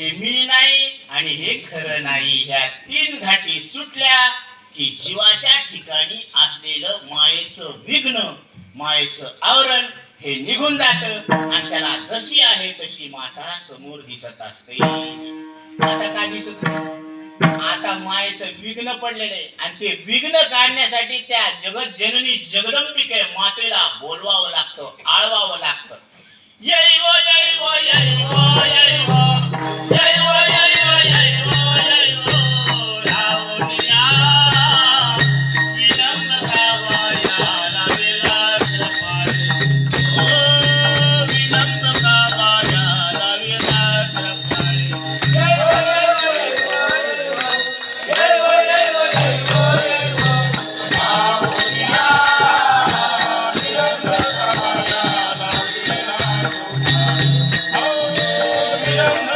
हे मी नाही आणि हे खरं नाही. ह्या तीन घाटी सुटल्या की जीवाच्या ठिकाणी असलेलं मायेचं विघ्न मायेचं आवरण हे निघून जात. आणि त्याला जशी आहे तशी माता समोर दिसत असते. आता का दिसत नाही? आता मायेचं विघ्न पडलेलं आहे. आणि ते विघ्न काढण्यासाठी त्या जगत जननी जगदंबिके मातेला बोलवावं लागतं आळवावं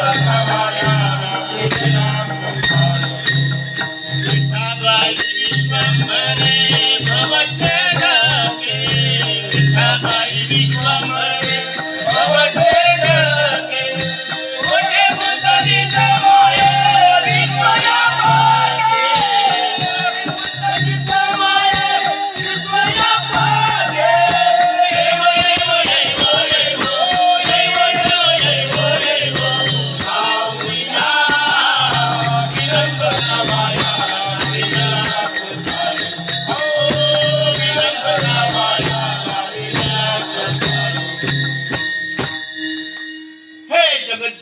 Thank you.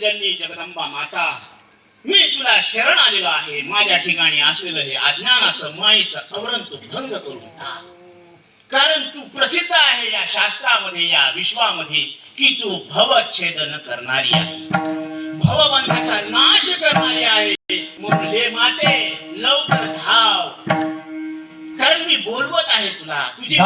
जननी जगदंबा माता मी तुला शरण आलेलो आहे. माझ्या ठिकाणी असलेलं हे अज्ञानाचं मायेचं आवरण तू भंग करून टाक. कारण तू प्रसिद्ध आहे या शास्त्रामध्ये या विश्वामध्ये की तू भवच्छेदन करणारी आहे. भवबंधाचा नाश करणारी आहे. म्हणून हे माते लवकर धाव. कारण मी बोलवत आहे तुला. तुझी